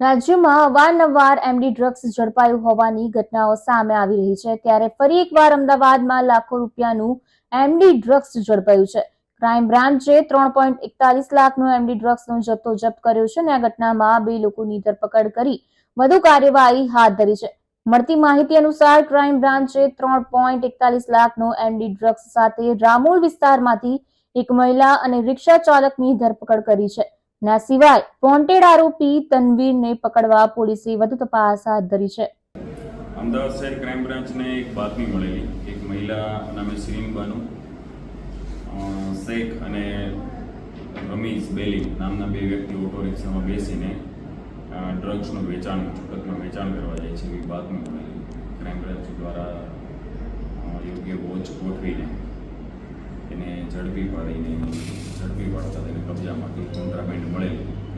રાજ્યમાં અવારનવાર MD drugs ઝડપાયું હોવાની ઘટનાઓ સામે આવી રહી છે. ત્યારે ફરી એકવાર અમદાવાદમાં લાખો રૂપિયાનું એમડી ડ્રગ્સ ઝડપાયું છે. ક્રાઇમ બ્રાન્ચે ત્રણ પોઈન્ટ એકતાલીસ લાખનો એમડી ડ્રગ્સનો જથ્થો જપ્ત કર્યો છે અને આ ઘટનામાં બે લોકોની ધરપકડ કરી વધુ કાર્યવાહી હાથ ધરી છે. મળતી માહિતી અનુસાર ક્રાઇમ બ્રાન્ચે ત્રણ પોઈન્ટ એકતાલીસ લાખનો એમડી ડ્રગ્સ સાથે રામોલ વિસ્તારમાંથી એક મહિલા અને રિક્ષા ચાલકની ધરપકડ કરી છે. ના સિવાય વોન્ટેડ આરોપી તનવીરને પકડવા પોલીસે વધુ તપાસ હાથ ધરી છે. અમદાવાદ શહેર ક્રાઇમ બ્રાન્ચને એક બાતમી મળેલી. એક મહિલા નામે શિરીન બાનુ શેખ અને રમીઝ બેલી નામના બે વ્યક્તિ ઓટો રિક્ષામાં બેસીને ડ્રગ્સનું વેચાણ છૂટકનું વેચાણ કરવા જાય છે એવી બાતમી મળેલી. ક્રાઇમ બ્રાન્ચ દ્વારા યોગ્ય વોચ ગોઠવીને, એને ઝડપી પાડીને ઝડપી પાડતા તેને કબજામાંથી કોન્ટ્રાબેન્ડ મળે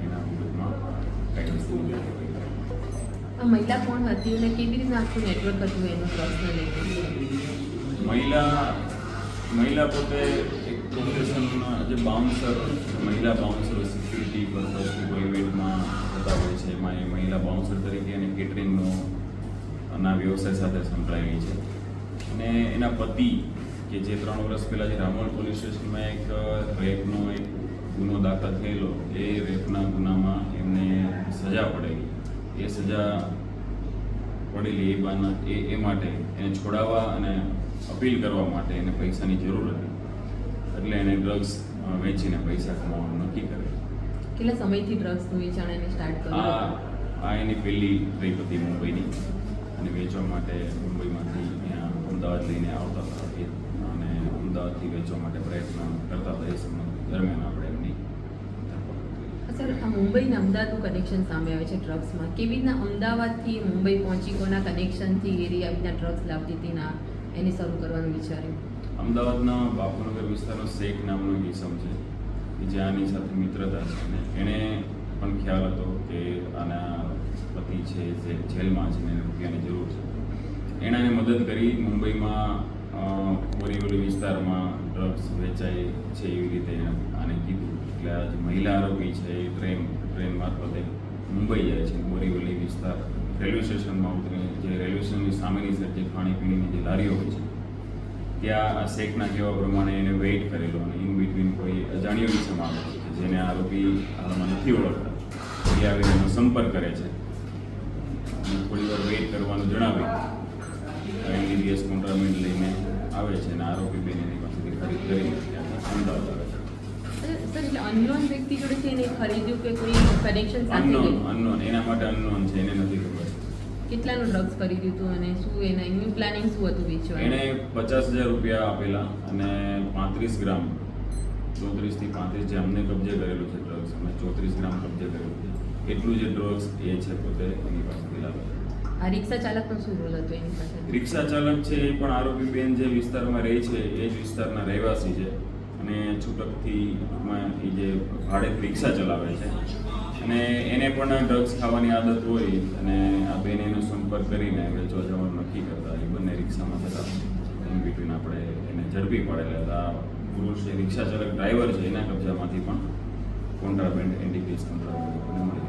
એના વિરુદ્ધમાં આ મહિલા કોણ હતી અને કેવી રીતના આખું નેટવર્ક હતું એનું મહિલા મહિલા પોતે એક પ્રોફેશન જે બાઉન્સર મહિલા બાઉન્સર સિક્યુરિટી પર્પઝ કોઈ ઇવેન્ટમાં થતા હોય છે. એમાં એ મહિલા બાઉન્સર તરીકે અને કેટરિંગનો ના વ્યવસાય સાથે સંકળાયેલી છે. અને એના પતિ કે જે ત્રણ વર્ષ પહેલાં જે રામોલ પોલીસ સ્ટેશનમાં એક રેપનો એક ગુનો દાખલ થયેલો એ રેપના ગુનામાં એમને સજા પડેલી એ સજા પડેલી એ બાના એ એ માટે એને છોડાવવા અને અપીલ કરવા માટે એને પૈસાની જરૂર હતી. એટલે એને ડ્રગ્સ વેચીને પૈસા કમાવાનું નક્કી કરે. કેટલા સમયથી ડ્રગ્સનું વેચાણ એને સ્ટાર્ટ કર્યું આ એની પહેલી ટ્રીપ હતી મુંબઈની. અને વેચવા માટે મુંબઈમાંથી અહીંયા અમદાવાદ લઈને આવતા હતા. અમદાવાદથી વેચવા માટે પ્રયત્ન કરતા હતા એ સંબંધ દરમિયાન આપણે એમની સર આ મુંબઈ અને અમદાવાદનું કનેક્શન સામે આવે છે ડ્રગ્સમાં કેવી રીતના અમદાવાદથી મુંબઈ પહોંચી કોના કનેક્શનથી એરી આવી રીતના ડ્રગ્સ લાવતી હતી ના એને શરૂ કરવાનું વિચાર્યું? અમદાવાદના બાપુનગર વિસ્તારનો શેખ નામનો ઈસમ છે કે જે આની સાથે મિત્રતા છે. અને એણે પણ ખ્યાલ હતો કે આના પતિ છે જે જેલમાં છે ને એને રૂપિયાની જરૂર છે. એણે મદદ કરી મુંબઈમાં વિસ્તારમાં ડ્રગ્સ વેચાય છે એવી રીતે આને કીધું. એટલે આ જે મહિલા આરોપી છે એ ટ્રેન ટ્રેન મારફતે મુંબઈ જાય છે, બોરીવલી વિસ્તાર. રેલવે સ્ટેશનમાં ઉતરીને જે રેલવે સ્ટેશનની સામેની સાઈડ જે ખાણીપીણીની જે લારીઓ હોય છે, ત્યાં આ શેકના કહેવા પ્રમાણે એને વેઇટ કરેલો અને ઇન બિટવીન કોઈ અજાણ્યો ઈસમ આવે છે જેને આરોપી હાલમાં નથી ઓળખતા. એ આવીને એનો સંપર્ક કરે છે. અને થોડી વાર વેઇટ કરવાનું જણાવ્યું એમબીબીએસ કોન્ટ્રામેન્ટ લઈને આવે છે અને આરોપી બેન એની પાસેથી ખરીદ કરીને અમદાવાદ આવે છે. સર સર એટલે અનનોન વ્યક્તિ જોડે છે એને ખરીદ્યું કે કોઈ કનેક્શન સાથે અનનોન એના માટે અનનોન છે એને નથી ખબર. કેટલાનું ડ્રગ્સ ખરીદ્યું હતું અને શું એના એનું પ્લાનિંગ શું હતું વેચવાનું? એણે પચાસ હજાર રૂપિયા આપેલા અને પાંત્રીસ ગ્રામ ચોત્રીસથી પાંત્રીસ જે અમને કબજે કરેલું છે ડ્રગ્સ અમે ચોત્રીસ ગ્રામ કબજે કરેલું છે. એટલું જે ડ્રગ્સ એ છે પોતે એની પાસેથી લાવે આ રિક્ષા ચાલકનો શું રોલ હતો એની પાસે રિક્ષા ચાલક છે એ પણ આરોપી બેન જે વિસ્તારમાં રહે છે એ જ વિસ્તારના રહેવાસી છે. અને છૂટકથી એ જે ભાડે રિક્ષા ચલાવે છે. અને એને પણ ડ્રગ્સ ખાવાની આદત હોય અને આ બેન એનો સંપર્ક કરીને વેચવા જવાનું નક્કી કરતા. એ બંને રિક્ષામાં થતા ઇન બિટવીન આપણે એને ઝડપી પાડેલા હતા. પુરુષ એ રિક્ષા ચાલક ડ્રાઈવર છે એના કબજામાંથી પણ કોન્ટ્રાબેન્ડ એન્ટીકેસ કોન્ટ્રાબેન્ડ મળી મળી